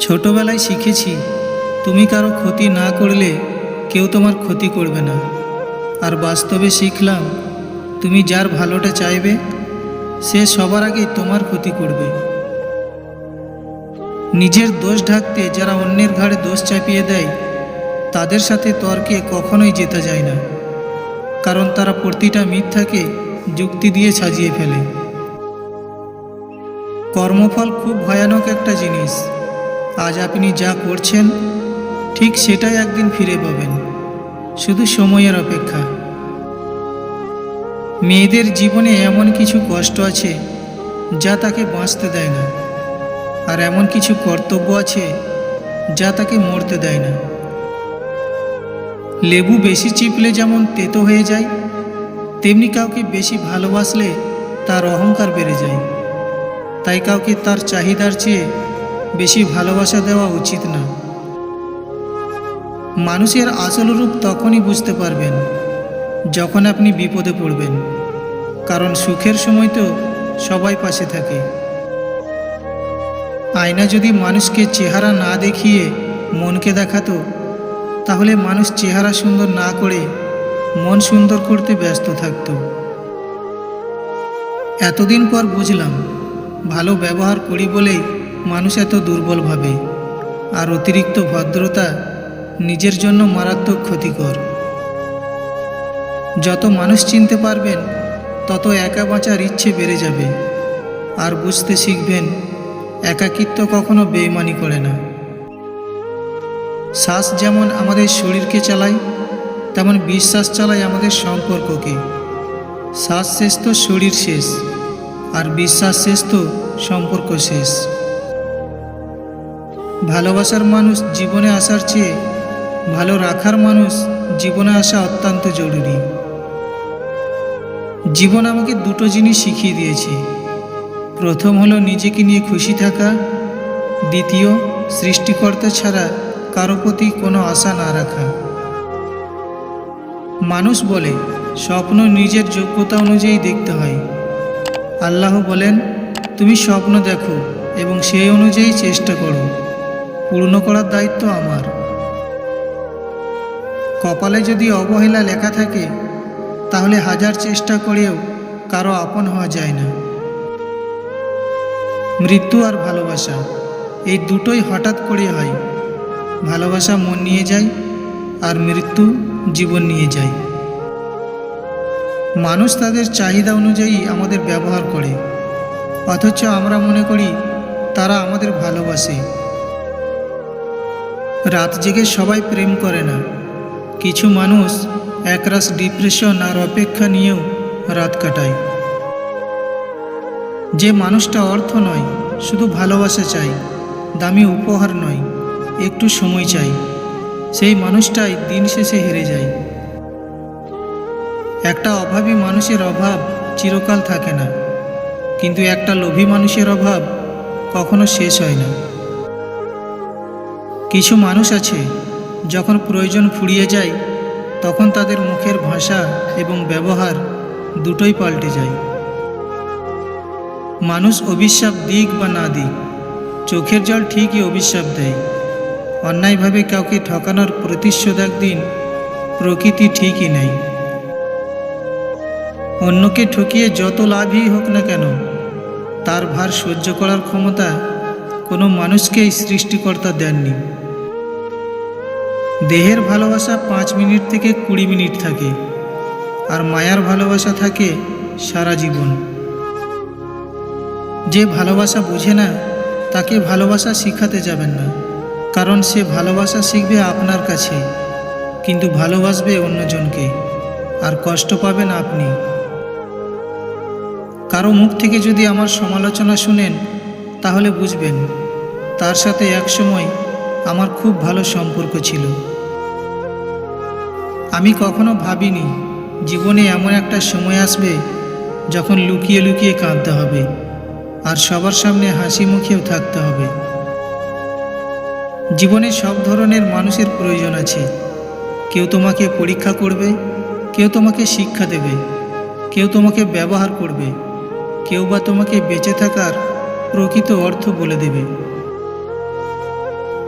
ছোটবেলায় শিখেছি, তুমি কারও ক্ষতি না করলে কেউ তোমার ক্ষতি করবে না। আর বাস্তবে শিখলাম, তুমি যার ভালোটা চাইবে, সে সবার আগে তোমার ক্ষতি করবে। নিজের দোষ ঢাকতে যারা অন্যের ঘাড়ে দোষ চাপিয়ে দেয়, তাদের সাথে তর্কে কখনোই জেতা যায় না। কারণ তারা প্রতিটা মিথ্যাকে যুক্তি দিয়ে সাজিয়ে ফেলে। কর্মফল খুব ভয়ানক একটা জিনিস। আজ আপনি যা করছেন, ঠিক সেটাই একদিন ফিরে পাবেন। শুধু সময়ের অপেক্ষা। মেয়েদের জীবনে এমন কিছু কষ্ট আছে, যা তাকে বাঁচতে দেয় না। আর এমন কিছু কর্তব্য আছে, যা তাকে মরতে দেয় না। লেবু বেশি চিপলে যেমন তেতো হয়ে যায়, তেমনি কাউকে বেশি ভালোবাসলে তার অহংকার বেড়ে যায়। তাই কাউকে তার চাহিদার চেয়ে বেশি ভালোবাসা দেওয়া উচিত না। মানুষের আসল রূপ তখনই বুঝতে পারবেন, যখন আপনি বিপদে পড়বেন, কারণ সুখের সময় তো সবাই পাশে থাকে। আয়না যদি মানুষকে চেহারা না দেখিয়ে মনকে দেখাতো, তাহলে মানুষ চেহারা সুন্দর না করে মন সুন্দর করতে ব্যস্ত থাকত। এতদিন পর বুঝলাম, ভালো ব্যবহার করি বলেই মানুষ এত দুর্বল ভাবে, আর অতিরিক্ত ভদ্রতা নিজের জন্য মারাত্মক ক্ষতিকর। যত মানুষ চিনতে পারবেন, তত একা বাঁচার ইচ্ছে বেড়ে যাবে, আর বুঝতে শিখবেন, একাকিত্ব কখনো বেইমানি করে না। শ্বাস যেমন আমাদের শরীরকে চালায়, তেমন বিশ্বাস চালায় আমাদের সম্পর্ককে। শ্বাস শেষ তো শরীর শেষ, আর বিশ্বাস শেষ তো সম্পর্ক শেষ। ভালোবাসার মানুষ জীবনে আসার চেয়ে ভালো রাখার মানুষ জীবনে আসা অত্যন্ত জরুরি। জীবন আমাকে দুটো জিনিস শিখিয়ে দিয়েছে। প্রথম হলো নিজেকে নিয়ে খুশি থাকা। দ্বিতীয়, সৃষ্টিকর্তা ছাড়া কারও প্রতি কোনো আশা না রাখা। মানুষ বলে, স্বপ্ন নিজের যোগ্যতা অনুযায়ী দেখতে হয়। আল্লাহ বলেন, তুমি স্বপ্ন দেখো এবং সেই অনুযায়ী চেষ্টা করো। পূর্ণ করার দায়িত্ব আমার। কপালে যদি অবহেলা লেখা থাকে, তাহলে হাজার চেষ্টা করেও কারও আপন হওয়া যায় না। মৃত্যু আর ভালোবাসা, এই দুটোই হঠাৎ করে হয়। ভালোবাসা মন নিয়ে যায় আর মৃত্যু জীবন নিয়ে যায়। মানুষ তাদের চাহিদা অনুযায়ী আমাদের ব্যবহার করে, অথচ আমরা মনে করি তারা আমাদের ভালোবাসে। রাত জেগে সবাই প্রেম করে না। কিছু মানুষ একরাশ ডিপ্রেশন আর অপেক্ষা নিয়েও রাত কাটায়। যে মানুষটা অর্থ নয়, শুধু ভালোবাসা চাই দামি উপহার নয়, একটু সময় চাই সেই মানুষটাই দিন শেষে হেরে যায়। একটা অভাবী মানুষের অভাব চিরকাল থাকে না, কিন্তু একটা লোভী মানুষের অভাব কখনো শেষ হয় না। কিছু মানুষ আছে, যখন প্রয়োজন ফুরিয়ে যায়, তখন তাদের মুখের ভাষা এবং ব্যবহার দুটোই পাল্টে যায়। মানুষ অভিশাপ দিক বা না দিক, চোখের জল ঠিকই অভিশাপ দেয়। অন্যায়ভাবে কাউকে ঠকানোর প্রতিশোধ একদিন প্রকৃতি ঠিকই নেয়। অন্যকে ঠকিয়ে যত লাভই হোক না কেন, তার ভার সহ্য করার ক্ষমতা কোনো মানুষকেই সৃষ্টিকর্তা দেননি। দেহের ভালোবাসা পাঁচ মিনিট থেকে কুড়ি মিনিট থাকে, আর মায়ার ভালোবাসা থাকে সারা জীবন। যে ভালোবাসা বোঝে না, তাকে ভালোবাসা শিখাতে যাবেন না, কারণ সে ভালোবাসা শিখবে আপনার কাছে, কিন্তু ভালোবাসবে অন্যজনকে, আর কষ্ট পাবেন আপনি। কারও মুখ থেকে যদি আমার সমালোচনা শুনেন, তাহলে বুঝবেন, তার সাথে একসময় আমার খুব ভালো সম্পর্ক ছিল। আমি কখনো ভাবিনি জীবনে এমন একটা সময় আসবে যখন লুকিয়ে লুকিয়ে কাঁদতে হবে আর সবার সামনে হাসি মুখেও থাকতে হবে। জীবনে সব ধরনের মানুষের প্রয়োজন আছে। কেউ তোমাকে পরীক্ষা করবে, কেউ তোমাকে শিক্ষা দেবে, কেউ তোমাকে ব্যবহার করবে, কেউ বা তোমাকে বেঁচে থাকার প্রকৃত অর্থ বলে দেবে।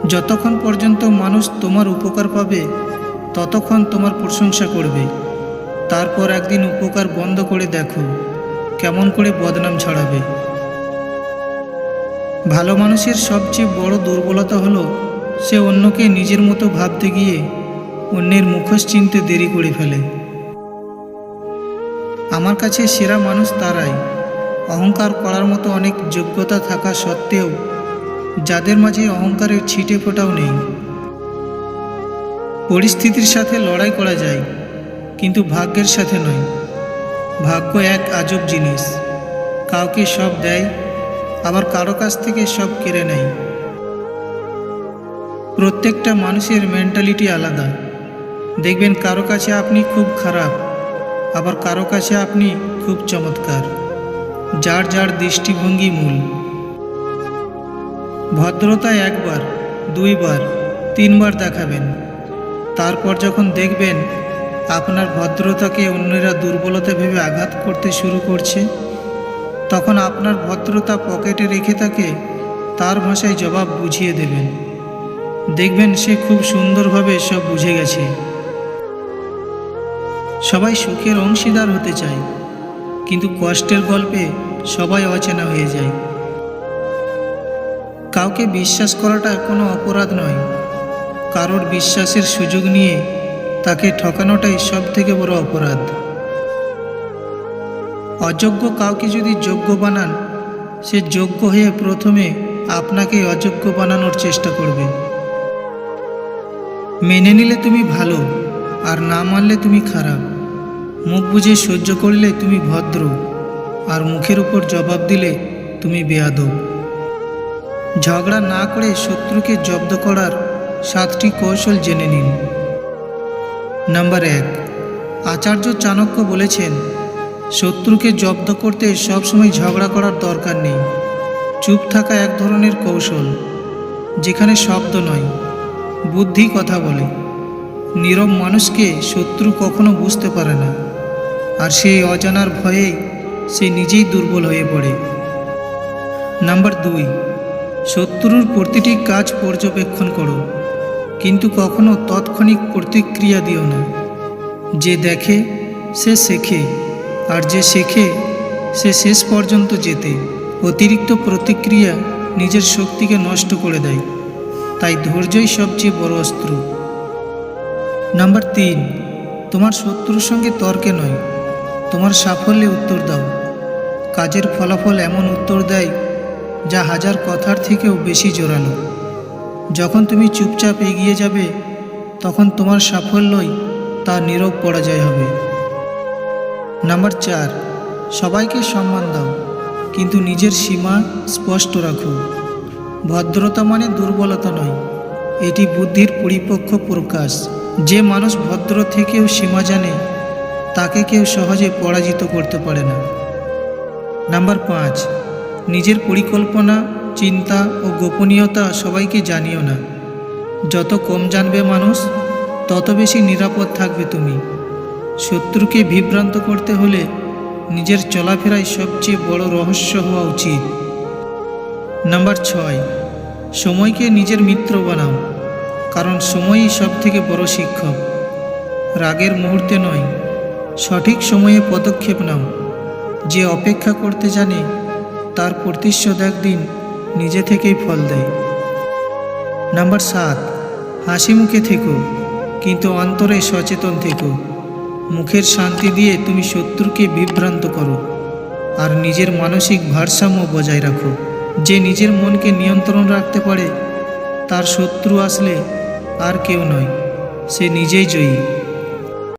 যতক্ষণ পর্যন্ত মানুষ তোমার উপকার পাবে ততক্ষণ তোমার প্রশংসা করবে। তারপর একদিন উপকার বন্ধ করে দেখো, কেমন করে বদনাম ছড়াবে। ভালো মানুষের সবচেয়ে বড় দুর্বলতা হলো, সে অন্যকে নিজের মতো ভাবতে গিয়ে অন্যের মুখোশ চিনতে দেরি করে ফেলে। আমার কাছে সেরা মানুষ তারাই। অহংকার করার মতো অনেক যোগ্যতা থাকা সত্ত্বেও, যাদের মাঝে অহংকারের ছিটে ফোটাও নেই। পরিস্থিতির সাথে লড়াই করা যায়, কিন্তু ভাগ্যের সাথে নয়। ভাগ্য এক আজব জিনিস। কাউকে সব দেয়, আবার কারও কাছ থেকে সব কেড়ে নেয়। প্রত্যেকটা মানুষের মেন্টালিটি আলাদা। দেখবেন কারও কাছে আপনি খুব খারাপ, আবার কারও কাছে আপনি খুব চমৎকার। যার যার দৃষ্টিভঙ্গি মূল। ভদ্রতা একবার, দুইবার, তিনবার দেখাবেন। তারপর যখন দেখবেন আপনার ভদ্রতাকে অন্যরা দুর্বলতা ভেবে আঘাত করতে শুরু করছে, তখন আপনার ভদ্রতা পকেটে রেখে তাকে তার ভাষায় জবাব বুঝিয়ে দেবেন। দেখবেন সে খুব সুন্দরভাবে সব বুঝে গেছে। সবাই সুখের অংশীদার হতে চায়, কিন্তু কষ্টের গল্পে সবাই অচেনা হয়ে যায়। কাউকে বিশ্বাস করাটা কোনো অপরাধ নয়। কারোর বিশ্বাসের সুযোগ নিয়ে তাকে ঠকানোটাই সব থেকে বড় অপরাধ। অযোগ্য কাউকে যদি যোগ্য বানান, সে যোগ্য হয়ে প্রথমে আপনাকে অযোগ্য বানানোর চেষ্টা করবে। মেনে নিলে তুমি ভালো, আর না মানলে তুমি খারাপ। মুখ বুঝে সহ্য করলে তুমি ভদ্র, আর মুখের উপর জবাব দিলে তুমি বেয়াদব। ঝগড়া না করে শত্রুকে জব্দ করার সাতটি কৌশল জেনে নিন। নাম্বার এক, আচার্য চাণক্য বলেছেন, শত্রুকে জব্দ করতে সবসময় ঝগড়া করার দরকার নেই। চুপ থাকা এক ধরনের কৌশল, যেখানে শব্দ নয়, বুদ্ধি কথা বলে। নীরব মানুষকে শত্রু কখনো বুঝতে পারে না, আর সেই অজানার ভয়ে সে নিজেই দুর্বল হয়ে পড়ে। নাম্বার দুই, শত্রুর প্রতিটি কাজ পর্যবেক্ষণ করো। কিন্তু কখনো তৎক্ষণিক প্রতিক্রিয়া দিও না। যে দেখে, সে শেখে, আর যে শেখে, সে শেষ পর্যন্ত যেতে অতিরিক্ত প্রতিক্রিয়া নিজের শক্তিকে নষ্ট করে দেয়। তাই ধৈর্যই সবচেয়ে বড় অস্ত্র। নাম্বার তিন, তোমার শত্রুর সঙ্গে তর্কে নয়। তোমার সাফল্যে উত্তর দাও। কাজের ফলাফল এমন উত্তর দেয় যা হাজার কথার থেকেও বেশি জোরালো। যখন তুমি চুপচাপ এগিয়ে যাবে, তখন তোমার সাফল্যই তার নীরব পরাজয় হবে। নাম্বার চার, সবাইকে সম্মান দাও, কিন্তু নিজের সীমা স্পষ্ট রাখো। ভদ্রতা মানে দুর্বলতা নয়, এটি বুদ্ধির পরিপক্ক প্রকাশ। যে মানুষ ভদ্র থেকেও সীমা জানে, তাকে কেউ সহজে পরাজিত করতে পারে না। নাম্বার পাঁচ, নিজের পরিকল্পনা চিন্তা ও গোপনীয়তা সবাইকে জানিও না। যত কম জানবে মানুষ, তত বেশি নিরাপদ থাকবে তুমি। শত্রুকে বিভ্রান্ত করতে হলে নিজের চলাফেরাই সবচেয়ে বড় রহস্য হওয়া উচিত। নাম্বার ছয়, সময়কে নিজের মিত্র বানাও, কারণ সময়ই সব থেকে বড় শিক্ষক। রাগের মুহূর্তে নয়, সঠিক সময়ে পদক্ষেপ নাও। যে অপেক্ষা করতে জানে, তার প্রতিশোধ একদিন নিজে থেকেই ফল দেয়। নাম্বার সাত, হাসি মুখে থেকো, কিন্তু অন্তরে সচেতন থেকো। মুখের শান্তি দিয়ে তুমি শত্রুকে বিভ্রান্ত করো, আর নিজের মানসিক ভারসাম্য বজায় রাখো। যে নিজের মনকে নিয়ন্ত্রণ রাখতে পারে, তার শত্রু আসলে আর কেউ নয়, সে নিজেই জয়ী।